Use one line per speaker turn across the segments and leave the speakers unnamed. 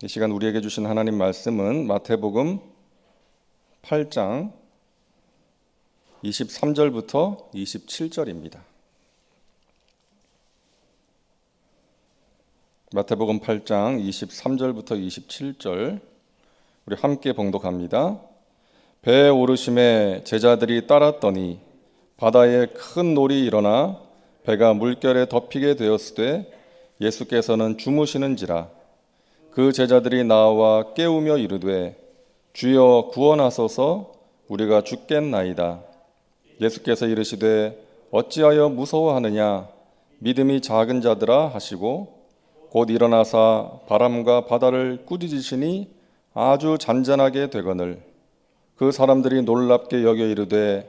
이 시간 우리에게 주신 하나님 말씀은 마태복음 8장 23절부터 27절입니다. 마태복음 8장 23절부터 27절 우리 함께 봉독합니다. 배에 오르심에 제자들이 따랐더니 바다에 큰 놀이 일어나 배가 물결에 덮이게 되었으되 예수께서는 주무시는지라 그 제자들이 나와 깨우며 이르되 주여 구원하소서 우리가 죽겠나이다. 예수께서 이르시되 어찌하여 무서워하느냐? 믿음이 작은 자들아 하시고 곧 일어나사 바람과 바다를 꾸짖으시니 아주 잔잔하게 되거늘. 그 사람들이 놀랍게 여겨 이르되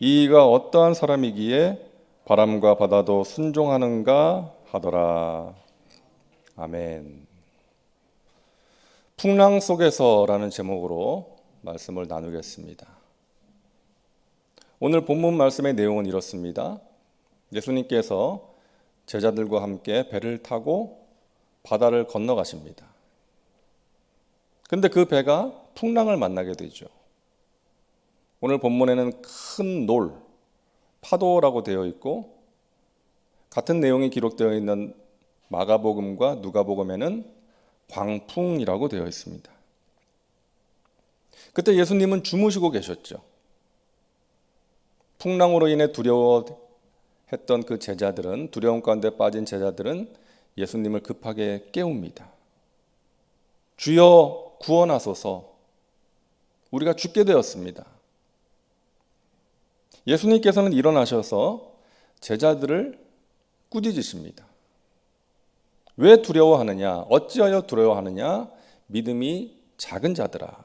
이가 어떠한 사람이기에 바람과 바다도 순종하는가 하더라. 아멘. 풍랑 속에서라는 제목으로 말씀을 나누겠습니다. 오늘 본문 말씀의 내용은 이렇습니다. 예수님께서 제자들과 함께 배를 타고 바다를 건너가십니다. 근데 그 배가 풍랑을 만나게 되죠. 오늘 본문에는 큰 놀, 파도라고 되어 있고 같은 내용이 기록되어 있는 마가복음과 누가복음에는 광풍이라고 되어 있습니다. 그때 예수님은 주무시고 계셨죠. 풍랑으로 인해 두려워했던 그 제자들은 두려움 가운데 빠진 제자들은 예수님을 급하게 깨웁니다. 주여 구원하소서. 우리가 죽게 되었습니다. 예수님께서는 일어나셔서 제자들을 꾸짖으십니다. 왜 두려워하느냐? 어찌하여 두려워하느냐? 믿음이 작은 자들아.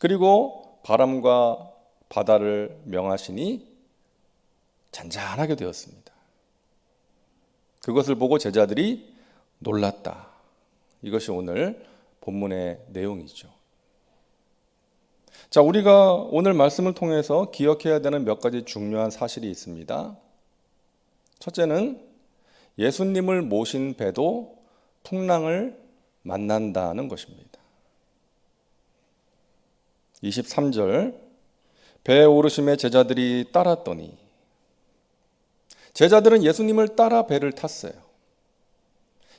그리고 바람과 바다를 명하시니 잔잔하게 되었습니다. 그것을 보고 제자들이 놀랐다. 이것이 오늘 본문의 내용이죠. 자, 우리가 오늘 말씀을 통해서 기억해야 되는 몇 가지 중요한 사실이 있습니다. 첫째는 예수님을 모신 배도 풍랑을 만난다는 것입니다. 23절 배에 오르심에 제자들이 따랐더니 제자들은 예수님을 따라 배를 탔어요.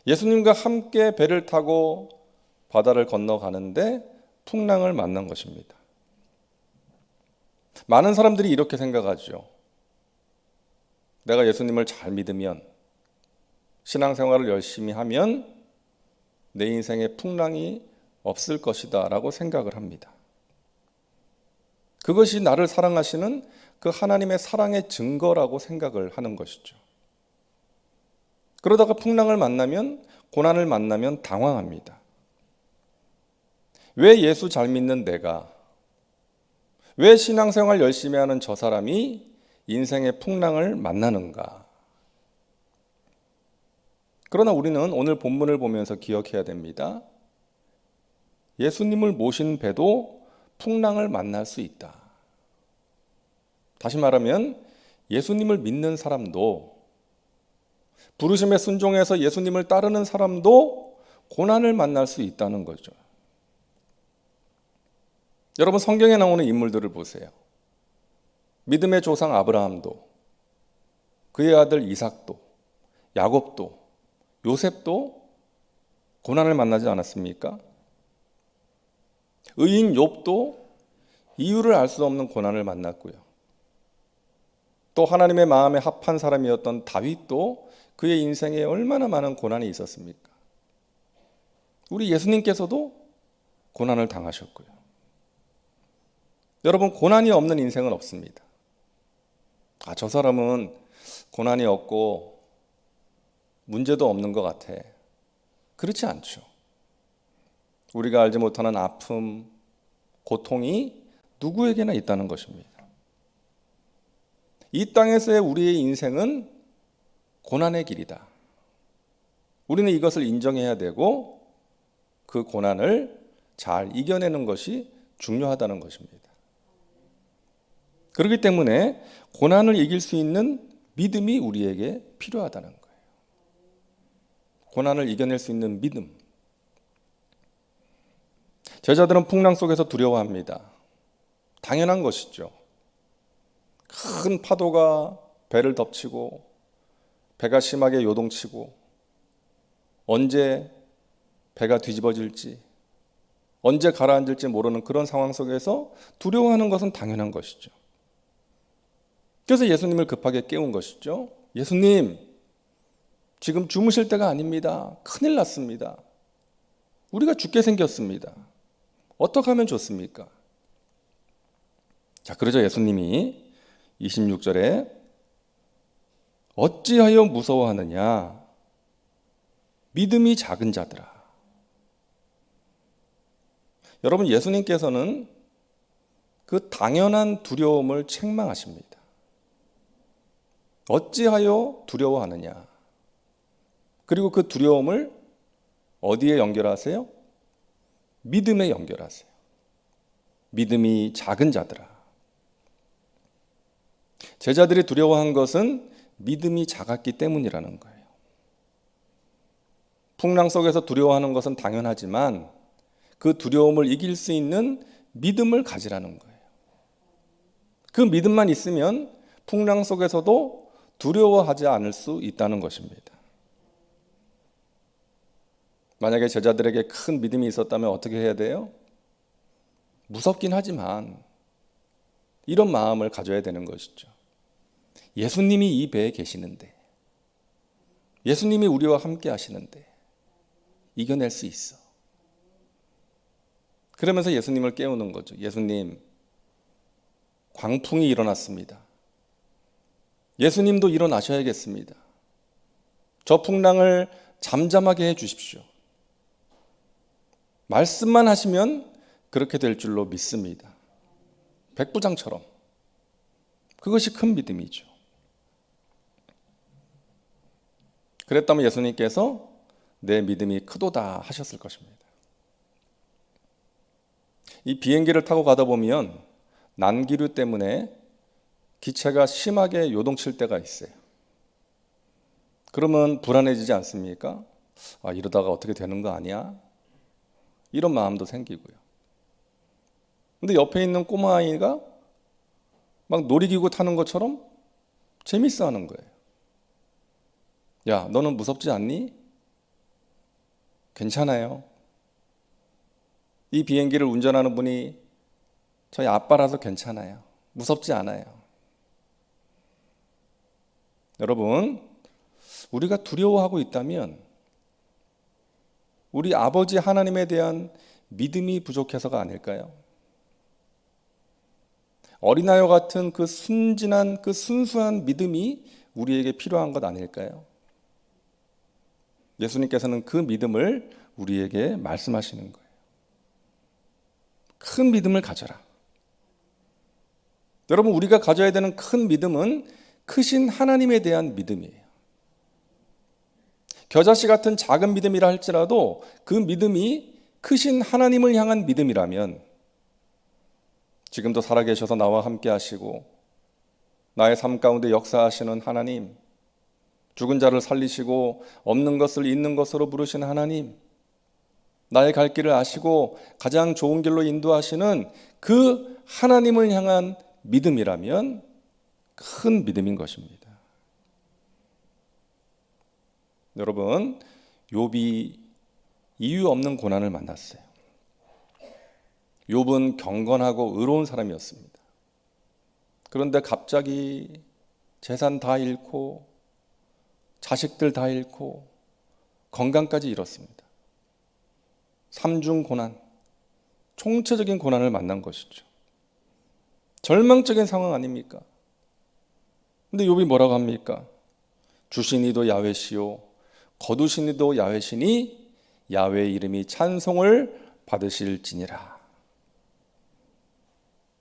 예수님과 함께 배를 타고 바다를 건너가는데 풍랑을 만난 것입니다. 많은 사람들이 이렇게 생각하죠. 내가 예수님을 잘 믿으면 신앙생활을 열심히 하면 내 인생에 풍랑이 없을 것이다 라고 생각을 합니다. 그것이 나를 사랑하시는 그 하나님의 사랑의 증거라고 생각을 하는 것이죠. 그러다가 풍랑을 만나면, 고난을 만나면 당황합니다. 왜 예수 잘 믿는 내가, 왜 신앙생활 열심히 하는 저 사람이 인생의 풍랑을 만나는가? 그러나 우리는 오늘 본문을 보면서 기억해야 됩니다. 예수님을 모신 배도 풍랑을 만날 수 있다. 다시 말하면 예수님을 믿는 사람도 부르심에 순종해서 예수님을 따르는 사람도 고난을 만날 수 있다는 거죠. 여러분 성경에 나오는 인물들을 보세요. 믿음의 조상 아브라함도 그의 아들 이삭도 야곱도 요셉도 고난을 만나지 않았습니까? 의인 욥도 이유를 알 수 없는 고난을 만났고요. 또 하나님의 마음에 합한 사람이었던 다윗도 그의 인생에 얼마나 많은 고난이 있었습니까? 우리 예수님께서도 고난을 당하셨고요. 여러분, 고난이 없는 인생은 없습니다. 아, 저 사람은 고난이 없고 문제도 없는 것 같아. 그렇지 않죠. 우리가 알지 못하는 아픔, 고통이 누구에게나 있다는 것입니다. 이 땅에서의 우리의 인생은 고난의 길이다. 우리는 이것을 인정해야 되고 그 고난을 잘 이겨내는 것이 중요하다는 것입니다. 그렇기 때문에 고난을 이길 수 있는 믿음이 우리에게 필요하다는 고난을 이겨낼 수 있는 믿음, 제자들은 풍랑 속에서 두려워합니다. 당연한 것이죠. 큰 파도가 배를 덮치고 배가 심하게 요동치고 언제 배가 뒤집어질지 언제 가라앉을지 모르는 그런 상황 속에서 두려워하는 것은 당연한 것이죠. 그래서 예수님을 급하게 깨운 것이죠. 예수님, 지금 주무실 때가 아닙니다. 큰일 났습니다. 우리가 죽게 생겼습니다. 어떻게 하면 좋습니까? 자, 그러죠. 예수님이 26절에 어찌하여 무서워하느냐? 믿음이 작은 자들아. 여러분, 예수님께서는 그 당연한 두려움을 책망하십니다. 어찌하여 두려워하느냐? 그리고 그 두려움을 어디에 연결하세요? 믿음에 연결하세요. 믿음이 작은 자들아. 제자들이 두려워한 것은 믿음이 작았기 때문이라는 거예요. 풍랑 속에서 두려워하는 것은 당연하지만 그 두려움을 이길 수 있는 믿음을 가지라는 거예요. 그 믿음만 있으면 풍랑 속에서도 두려워하지 않을 수 있다는 것입니다. 만약에 제자들에게 큰 믿음이 있었다면 어떻게 해야 돼요? 무섭긴 하지만 이런 마음을 가져야 되는 것이죠. 예수님이 이 배에 계시는데, 예수님이 우리와 함께 하시는데, 이겨낼 수 있어. 그러면서 예수님을 깨우는 거죠. 예수님, 광풍이 일어났습니다. 예수님도 일어나셔야겠습니다. 저 풍랑을 잠잠하게 해 주십시오. 말씀만 하시면 그렇게 될 줄로 믿습니다. 백부장처럼. 그것이 큰 믿음이죠. 그랬다면 예수님께서 내 믿음이 크도다 하셨을 것입니다. 이 비행기를 타고 가다 보면 난기류 때문에 기체가 심하게 요동칠 때가 있어요. 그러면 불안해지지 않습니까? 아, 이러다가 어떻게 되는 거 아니야? 이런 마음도 생기고요. 근데 옆에 있는 꼬마아이가 막 놀이기구 타는 것처럼 재밌어 하는 거예요. 야, 너는 무섭지 않니? 괜찮아요. 이 비행기를 운전하는 분이 저희 아빠라서 괜찮아요. 무섭지 않아요. 여러분, 우리가 두려워하고 있다면 우리 아버지 하나님에 대한 믿음이 부족해서가 아닐까요? 어린아이와 같은 그 순진한 그 순수한 믿음이 우리에게 필요한 것 아닐까요? 예수님께서는 그 믿음을 우리에게 말씀하시는 거예요. 큰 믿음을 가져라. 여러분, 우리가 가져야 되는 큰 믿음은 크신 하나님에 대한 믿음이에요. 겨자씨 같은 작은 믿음이라 할지라도 그 믿음이 크신 하나님을 향한 믿음이라면 지금도 살아계셔서 나와 함께 하시고 나의 삶 가운데 역사하시는 하나님, 죽은 자를 살리시고 없는 것을 있는 것으로 부르신 하나님, 나의 갈 길을 아시고 가장 좋은 길로 인도하시는 그 하나님을 향한 믿음이라면 큰 믿음인 것입니다. 여러분, 욥이 이유 없는 고난을 만났어요. 욥은 경건하고 의로운 사람이었습니다. 그런데 갑자기 재산 다 잃고 자식들 다 잃고 건강까지 잃었습니다. 삼중 고난, 총체적인 고난을 만난 것이죠. 절망적인 상황 아닙니까? 근데 욥이 뭐라고 합니까? 주신 이도 야훼시요 거두신 이도 야훼시니 야훼 이름이 찬송을 받으실지니라.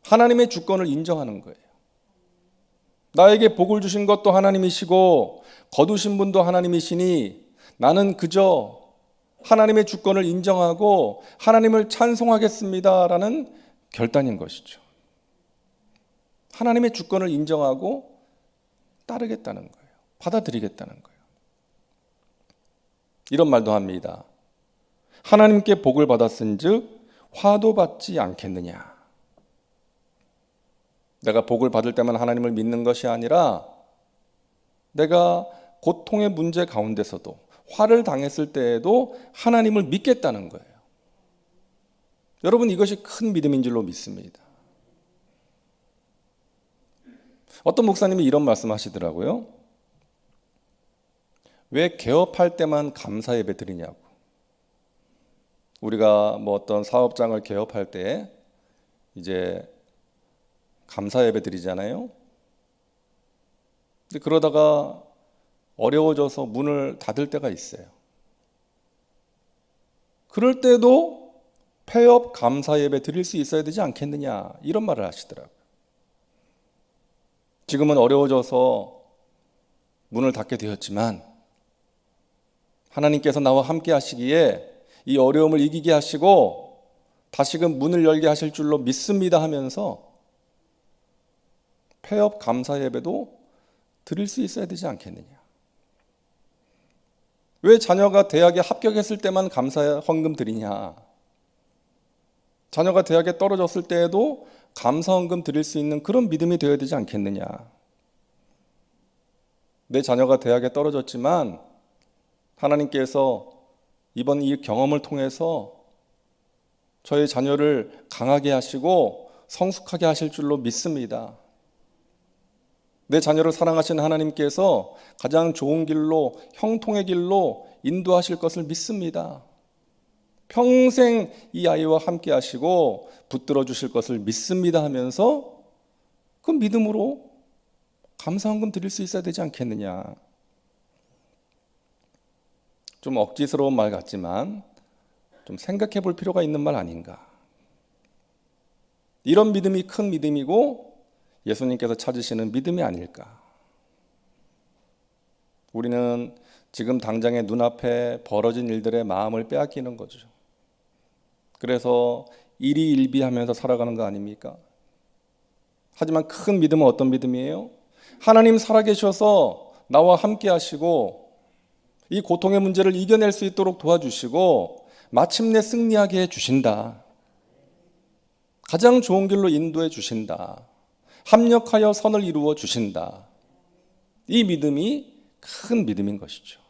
하나님의 주권을 인정하는 거예요. 나에게 복을 주신 것도 하나님이시고 거두신 분도 하나님이시니 나는 그저 하나님의 주권을 인정하고 하나님을 찬송하겠습니다라는 결단인 것이죠. 하나님의 주권을 인정하고 따르겠다는 거예요. 받아들이겠다는 거예요. 이런 말도 합니다. 하나님께 복을 받았은즉 화도 받지 않겠느냐? 내가 복을 받을 때만 하나님을 믿는 것이 아니라 내가 고통의 문제 가운데서도 화를 당했을 때에도 하나님을 믿겠다는 거예요. 여러분 이것이 큰 믿음인 줄로 믿습니다. 어떤 목사님이 이런 말씀 하시더라고요. 왜 개업할 때만 감사 예배 드리냐고. 우리가 뭐 어떤 사업장을 개업할 때 이제 감사 예배 드리잖아요. 근데 그러다가 어려워져서 문을 닫을 때가 있어요. 그럴 때도 폐업 감사 예배 드릴 수 있어야 되지 않겠느냐 이런 말을 하시더라고요. 지금은 어려워져서 문을 닫게 되었지만 하나님께서 나와 함께 하시기에 이 어려움을 이기게 하시고 다시금 문을 열게 하실 줄로 믿습니다 하면서 폐업 감사 예배도 드릴 수 있어야 되지 않겠느냐. 왜 자녀가 대학에 합격했을 때만 감사 헌금 드리냐? 자녀가 대학에 떨어졌을 때에도 감사 헌금 드릴 수 있는 그런 믿음이 되어야 되지 않겠느냐? 내 자녀가 대학에 떨어졌지만 하나님께서 이번 이 경험을 통해서 저의 자녀를 강하게 하시고 성숙하게 하실 줄로 믿습니다. 내 자녀를 사랑하시는 하나님께서 가장 좋은 길로 형통의 길로 인도하실 것을 믿습니다. 평생 이 아이와 함께 하시고 붙들어 주실 것을 믿습니다 하면서 그 믿음으로 감사헌금 드릴 수 있어야 되지 않겠느냐. 좀 억지스러운 말 같지만 좀 생각해 볼 필요가 있는 말 아닌가. 이런 믿음이 큰 믿음이고 예수님께서 찾으시는 믿음이 아닐까. 우리는 지금 당장의 눈앞에 벌어진 일들의 마음을 빼앗기는 거죠. 그래서 일이 일비하면서 살아가는 거 아닙니까? 하지만 큰 믿음은 어떤 믿음이에요? 하나님 살아계셔서 나와 함께 하시고 이 고통의 문제를 이겨낼 수 있도록 도와주시고 마침내 승리하게 해 주신다. 가장 좋은 길로 인도해 주신다. 합력하여 선을 이루어 주신다. 이 믿음이 큰 믿음인 것이죠.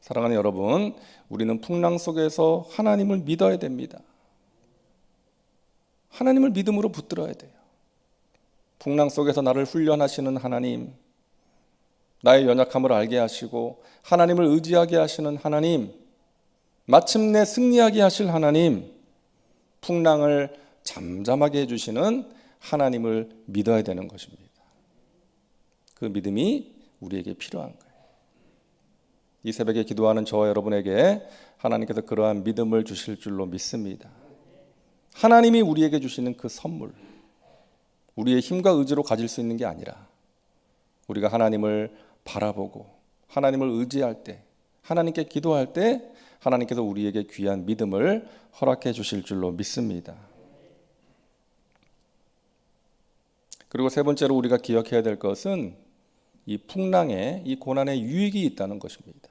사랑하는 여러분, 우리는 풍랑 속에서 하나님을 믿어야 됩니다. 하나님을 믿음으로 붙들어야 돼요. 풍랑 속에서 나를 훈련하시는 하나님, 나의 연약함을 알게 하시고 하나님을 의지하게 하시는 하나님, 마침내 승리하게 하실 하나님, 풍랑을 잠잠하게 해주시는 하나님을 믿어야 되는 것입니다. 그 믿음이 우리에게 필요한 거예요. 이 새벽에 기도하는 저와 여러분에게 하나님께서 그러한 믿음을 주실 줄로 믿습니다. 하나님이 우리에게 주시는 그 선물, 우리의 힘과 의지로 가질 수 있는 게 아니라 우리가 하나님을 바라보고 하나님을 의지할 때, 하나님께 기도할 때 하나님께서 우리에게 귀한 믿음을 허락해 주실 줄로 믿습니다. 그리고 세 번째로 우리가 기억해야 될 것은 이 풍랑에 이 고난에 유익이 있다는 것입니다.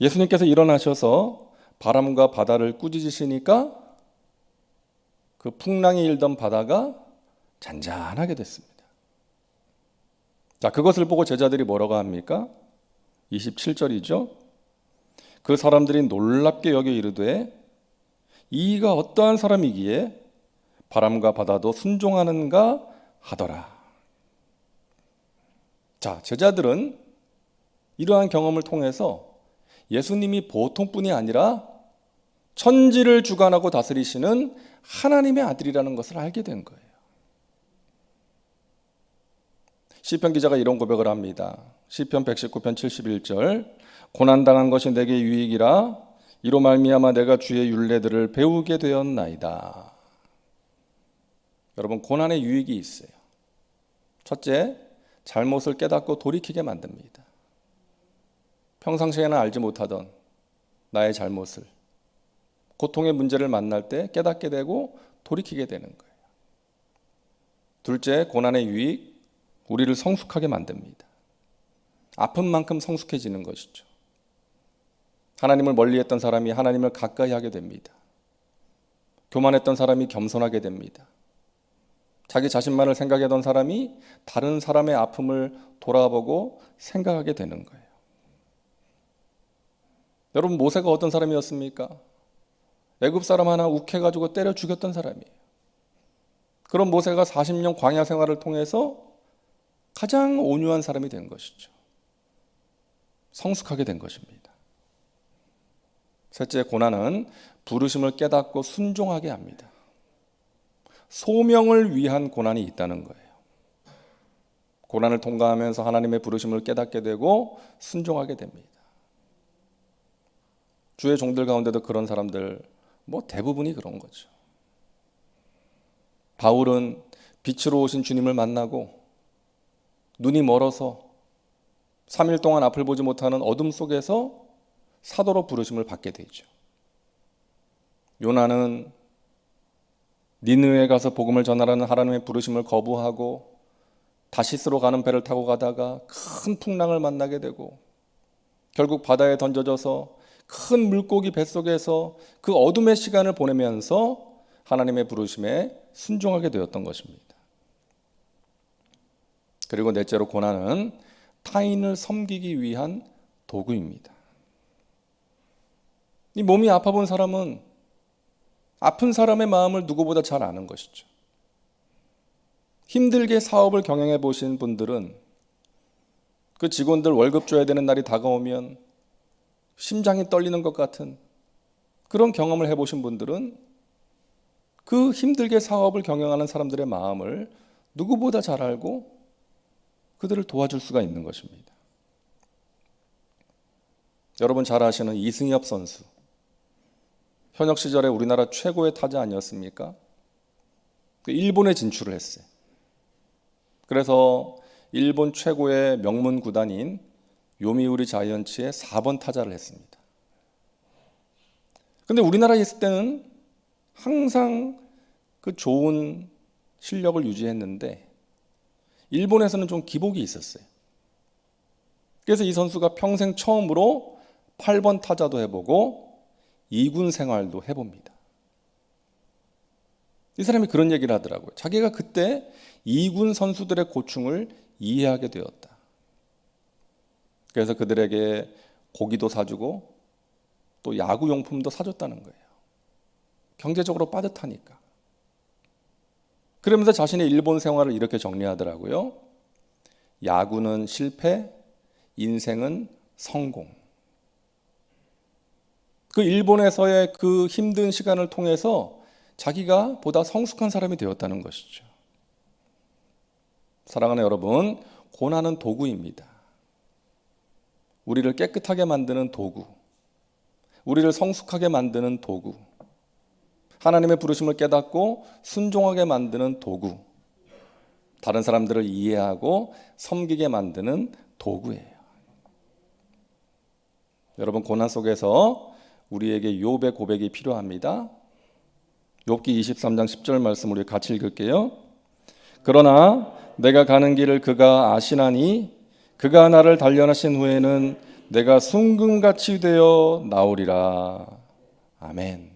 예수님께서 일어나셔서 바람과 바다를 꾸짖으시니까 그 풍랑이 일던 바다가 잔잔하게 됐습니다. 자, 그것을 보고 제자들이 뭐라고 합니까? 27절이죠. 그 사람들이 놀랍게 여겨 이르되 이가 어떠한 사람이기에 바람과 바다도 순종하는가 하더라. 자, 제자들은 이러한 경험을 통해서 예수님이 보통뿐이 아니라 천지를 주관하고 다스리시는 하나님의 아들이라는 것을 알게 된 거예요. 시편 기자가 이런 고백을 합니다. 시편 119편 71절 고난 당한 것이 내게 유익이라 이로 말미암아 내가 주의 율례들을 배우게 되었나이다. 여러분 고난의 유익이 있어요. 첫째, 잘못을 깨닫고 돌이키게 만듭니다. 평상시에는 알지 못하던 나의 잘못을 고통의 문제를 만날 때 깨닫게 되고 돌이키게 되는 거예요. 둘째, 고난의 유익, 우리를 성숙하게 만듭니다. 아픈 만큼 성숙해지는 것이죠. 하나님을 멀리했던 사람이 하나님을 가까이 하게 됩니다. 교만했던 사람이 겸손하게 됩니다. 자기 자신만을 생각하던 사람이 다른 사람의 아픔을 돌아보고 생각하게 되는 거예요. 여러분 모세가 어떤 사람이었습니까? 애굽 사람 하나 욱해 가지고 때려 죽였던 사람이에요. 그런 모세가 40년 광야 생활을 통해서 가장 온유한 사람이 된 것이죠. 성숙하게 된 것입니다. 셋째 고난은 부르심을 깨닫고 순종하게 합니다. 소명을 위한 고난이 있다는 거예요. 고난을 통과하면서 하나님의 부르심을 깨닫게 되고 순종하게 됩니다. 주의 종들 가운데도 그런 사람들 뭐 대부분이 그런 거죠. 바울은 빛으로 오신 주님을 만나고 눈이 멀어서 3일 동안 앞을 보지 못하는 어둠 속에서 사도로 부르심을 받게 되죠. 요나는 니느웨에 가서 복음을 전하라는 하나님의 부르심을 거부하고 다시스로 가는 배를 타고 가다가 큰 풍랑을 만나게 되고 결국 바다에 던져져서 큰 물고기 뱃속에서 그 어둠의 시간을 보내면서 하나님의 부르심에 순종하게 되었던 것입니다. 그리고 넷째로 고난은 타인을 섬기기 위한 도구입니다. 이 몸이 아파 본 사람은 아픈 사람의 마음을 누구보다 잘 아는 것이죠. 힘들게 사업을 경영해 보신 분들은 그 직원들 월급 줘야 되는 날이 다가오면 심장이 떨리는 것 같은 그런 경험을 해 보신 분들은 그 힘들게 사업을 경영하는 사람들의 마음을 누구보다 잘 알고 그들을 도와줄 수가 있는 것입니다. 여러분 잘 아시는 이승엽 선수. 현역 시절에 우리나라 최고의 타자 아니었습니까? 그 일본에 진출을 했어요. 그래서 일본 최고의 명문 구단인 요미우리 자이언츠의 4번 타자를 했습니다. 근데 우리나라에 있을 때는 항상 그 좋은 실력을 유지했는데 일본에서는 좀 기복이 있었어요. 그래서 이 선수가 평생 처음으로 8번 타자도 해보고 2군 생활도 해봅니다. 이 사람이 그런 얘기를 하더라고요. 자기가 그때 2군 선수들의 고충을 이해하게 되었다. 그래서 그들에게 고기도 사주고 또 야구 용품도 사줬다는 거예요. 경제적으로 빠듯하니까. 그러면서 자신의 일본 생활을 이렇게 정리하더라고요. 야구는 실패, 인생은 성공. 그 일본에서의 그 힘든 시간을 통해서 자기가 보다 성숙한 사람이 되었다는 것이죠. 사랑하는 여러분, 고난은 도구입니다. 우리를 깨끗하게 만드는 도구, 우리를 성숙하게 만드는 도구, 하나님의 부르심을 깨닫고 순종하게 만드는 도구, 다른 사람들을 이해하고 섬기게 만드는 도구예요. 여러분 고난 속에서 우리에게 욥의 고백이 필요합니다. 욥기 23장 10절 말씀 우리 같이 읽을게요. 그러나 내가 가는 길을 그가 아시나니 그가 나를 단련하신 후에는 내가 순금같이 되어 나오리라. 아멘.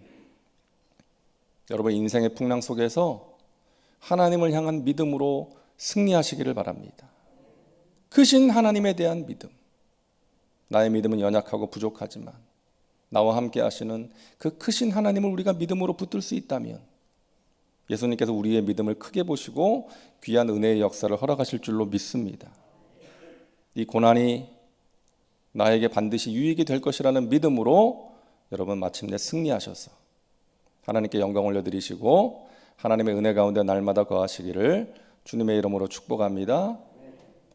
여러분 인생의 풍랑 속에서 하나님을 향한 믿음으로 승리하시기를 바랍니다. 크신 하나님에 대한 믿음. 나의 믿음은 연약하고 부족하지만 나와 함께 하시는 그 크신 하나님을 우리가 믿음으로 붙들 수 있다면 예수님께서 우리의 믿음을 크게 보시고 귀한 은혜의 역사를 허락하실 줄로 믿습니다. 이 고난이 나에게 반드시 유익이 될 것이라는 믿음으로 여러분 마침내 승리하셔서 하나님께 영광 올려드리시고 하나님의 은혜 가운데 날마다 거하시기를 주님의 이름으로 축복합니다.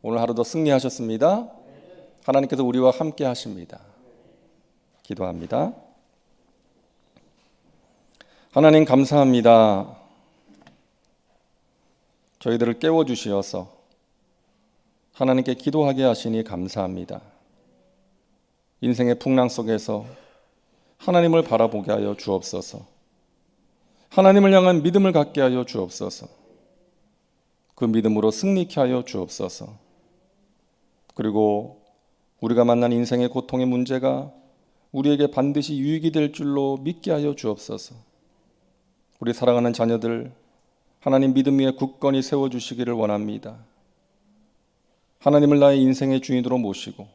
오늘 하루도 승리하셨습니다. 하나님께서 우리와 함께 하십니다. 기도합니다. 하나님 감사합니다. 저희들을 깨워 주시어서 하나님께 기도하게 하시니 감사합니다. 인생의 풍랑 속에서 하나님을 바라보게 하여 주옵소서. 하나님을 향한 믿음을 갖게 하여 주옵소서. 그 믿음으로 승리케 하여 주옵소서. 그리고 우리가 만난 인생의 고통의 문제가 우리에게 반드시 유익이 될 줄로 믿게 하여 주옵소서. 우리 사랑하는 자녀들 하나님 믿음 위에 굳건히 세워 주시기를 원합니다. 하나님을 나의 인생의 주인으로 모시고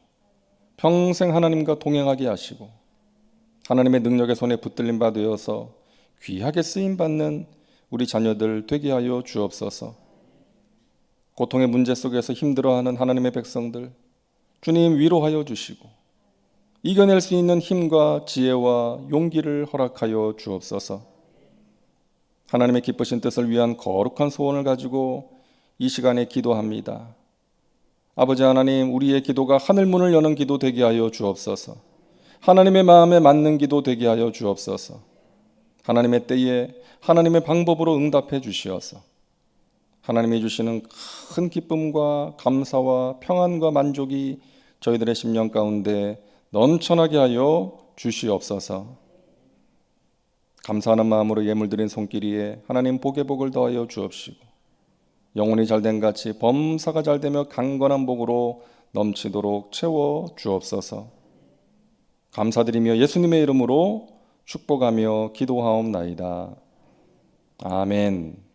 평생 하나님과 동행하게 하시고 하나님의 능력의 손에 붙들림 바 되어서 귀하게 쓰임 받는 우리 자녀들 되게 하여 주옵소서. 고통의 문제 속에서 힘들어하는 하나님의 백성들 주님 위로하여 주시고 이겨낼 수 있는 힘과 지혜와 용기를 허락하여 주옵소서. 하나님의 기쁘신 뜻을 위한 거룩한 소원을 가지고 이 시간에 기도합니다. 아버지 하나님, 우리의 기도가 하늘 문을 여는 기도 되게 하여 주옵소서. 하나님의 마음에 맞는 기도 되게 하여 주옵소서. 하나님의 때에 하나님의 방법으로 응답해 주시어서 하나님이 주시는 큰 기쁨과 감사와 평안과 만족이 저희들의 심령 가운데 넘쳐나게 하여 주시옵소서. 감사하는 마음으로 예물 드린 손길이에 하나님 복의 복을 더하여 주옵시고 영혼이 잘된 같이 범사가 잘되며 강건한 복으로 넘치도록 채워 주옵소서. 감사드리며 예수님의 이름으로 축복하며 기도하옵나이다. 아멘.